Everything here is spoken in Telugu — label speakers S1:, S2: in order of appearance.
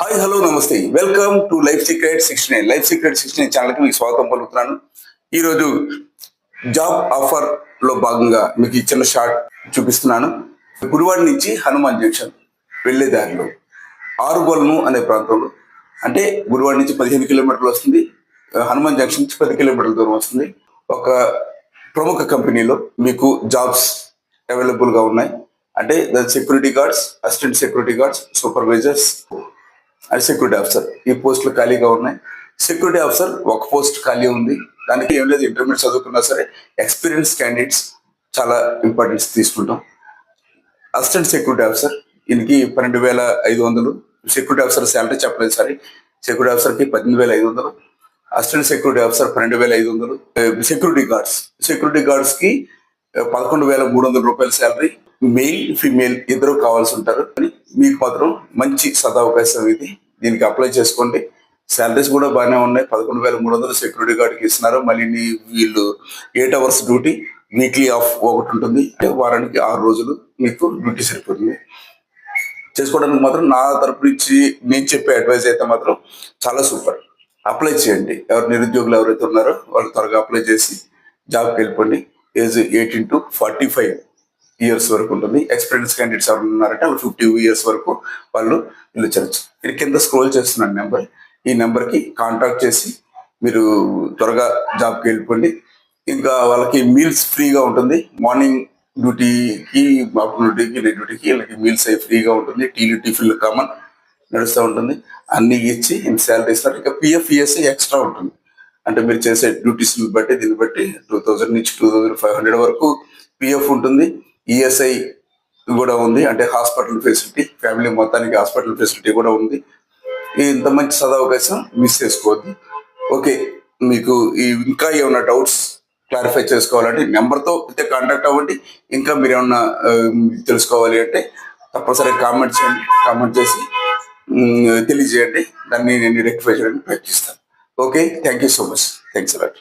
S1: హాయ్ హలో నమస్తే. Welcome to life secret sixty nine life secret sixty nine ఛానల్కి మీకు స్వాగతం పలుకుతున్నాను. ఈరోజు జాబ్ ఆఫర్లో భాగంగా మీకు ఇచ్చిన షార్ట్ చూపిస్తున్నాను. గుడివాడ నుంచి హనుమాన్ జంక్షన్ వెళ్ళే దారిలో. ఆరుగొలను అనే ప్రాంతంలో. అంటే గుడివాడ నుంచి పదిహేను కిలోమీటర్లు వస్తుంది. హనుమాన్ జంక్షన్ నుంచి పది కిలోమీటర్ల దూరం వస్తుంది. ఒక ప్రముఖ కంపెనీలో మీకు జాబ్స్ అవైలబుల్గా ఉన్నాయి. అంటే security guards assistant security guards supervisors and security officer ఈ పోస్టులు ఖాళీగా ఉన్నాయి. సెక్యూరిటీ ఆఫీసర్ ఒక పోస్ట్ ఖాళీ ఉంది. దానికి ఏం లేదు ఇంటర్మీడియట్ చదువుకున్నా సరే ఎక్స్పీరియన్స్ క్యాండిడేట్స్ చాలా ఇంపార్టెన్స్ తీసుకుంటాం. అసిస్టెంట్ సెక్యూరిటీ ఆఫీసర్ దీనికి పన్నెండు వేల ఐదు వందలు. సెక్యూరిటీ ఆఫీసర్ శాలరీ చెప్పలేదు సారీ. సెక్యూరిటీ ఆఫీసర్కి పద్దెనిమిది వేల ఐదు వందలు. అసిస్టెంట్ సెక్యూరిటీ ఆఫీసర్ పన్నెండు వేల ఐదు వందలు. సెక్యూరిటీ గార్డ్స్ సెక్యూరిటీ గార్డ్స్కి పదకొండు వేల మూడు వందల రూపాయల శాలరీ మెయిల్ ఫీమేల్ ఇద్దరు కావాల్సి ఉంటారు. కానీ మీకు మాత్రం మంచి సదావకాశం ఇది. దీనికి అప్లై చేసుకోండి. శాలరీస్ కూడా బాగానే ఉన్నాయి. పదకొండు వేల మూడు వందలు సెక్యూరిటీ గార్డ్కి ఇస్తున్నారు. మళ్ళీ వీళ్ళు eight hours duty weekly off ఒకటి ఉంటుంది. అంటే వారానికి ఆరు రోజులు మీకు డ్యూటీ సరిపోతుంది. చేసుకోవడానికి మాత్రం నా తరపు నుంచి నేను చెప్పే అడ్వైజ్ అయితే మాత్రం చాలా సూపర్ అప్లై చేయండి. ఎవరు నిరుద్యోగులు ఎవరైతే ఉన్నారో వాళ్ళు త్వరగా అప్లై చేసి జాబ్కి వెళ్ళిపోండి. Age eighteen to forty five years వరకు ఉంటుంది. ఎక్స్పీరియన్స్ క్యాండిడేట్స్ ఎవరు ఉన్నారంటే వాళ్ళు ఫిఫ్టీ ఇయర్స్ వరకు వాళ్ళు వెళ్ళొచ్చు ఇది కింద స్క్రోల్ చేస్తున్నాను నెంబర్ ఈ నెంబర్కి కాంటాక్ట్ చేసి మీరు త్వరగా జాబ్కి వెళ్ళిపోండి. ఇంకా వాళ్ళకి మీల్స్ ఫ్రీగా ఉంటుంది. మార్నింగ్ డ్యూటీకి ఆఫ్టర్నూన్ డ్యూటీకి నైట్ డ్యూటీకి వీళ్ళకి మీల్స్ అవి ఫ్రీగా ఉంటుంది. టీలు టిఫిన్లు కామన్ నడుస్తూ ఉంటుంది. అన్నీ ఇచ్చి ఇంత శాలరీ ఇస్తారు. ఇంకా పిఎఫ్ ఈఎస్ఐ ఎక్స్ట్రా ఉంటుంది. అంటే మీరు చేసే డ్యూటీస్ని బట్టి దీన్ని బట్టి టూ థౌజండ్ నుంచి టూ థౌజండ్ ఫైవ్ హండ్రెడ్ వరకు పిఎఫ్ ఉంటుంది. ఈఎస్ఐ కూడా ఉంది. అంటే హాస్పిటల్ ఫెసిలిటీ ఫ్యామిలీ మొత్తానికి హాస్పిటల్ ఫెసిలిటీ కూడా ఉంది. ఇంత మంచి సదవకాశం మిస్ చేసుకోవద్దు. ఓకే మీకు ఈ ఇంకా ఏమైనా డౌట్స్ క్లారిఫై చేసుకోవాలంటే నెంబర్తో అయితే కాంటాక్ట్ అవ్వండి. ఇంకా మీరు ఏమన్నా తెలుసుకోవాలి అంటే తప్పనిసరిగా కామెంట్ చేయండి. కామెంట్ చేసి తెలియజేయండి. దాన్ని నేను రెక్టిఫై చేయడానికి ప్రయత్నిస్తాను. Okay thank you so much thanks a lot